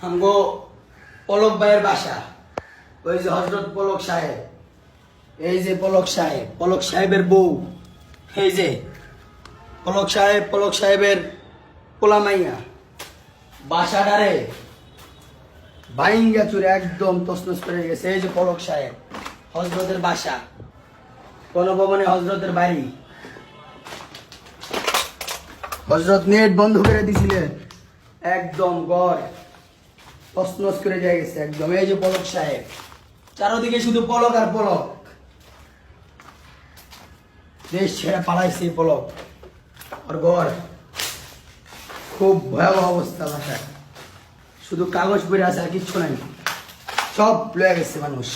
আমগো পলক ভাইয়ের বাসা। ওই যে হজরত পলক সাহেব। এই যে পলক সাহেব, পলক সাহেবের বউ। এই যে পলক সাহেব, পলক সাহেবের পোলামাইয়া বাসাটারে বাইঙ্গা চুরে একদম তসনস করে গেছে। এই যে পলক সাহেব, হজরতের বাসা। গণভবনে হজরতের বাড়ি। হজরত নেট বন্ধ করে দিছিলেন। একদম গড়। করে গেছে একদম। এই যে পলক সাহেব, চারোদিকে শুধু পলক আর পলক। দেশ ছেড়ে পালাইছে পলক। আর ঘর, খুব ভয়াবহ অবস্থা শুধু কাগজ পড়ে আছে আর কিচ্ছু নাই। সব লয়ে গেছে মানুষ।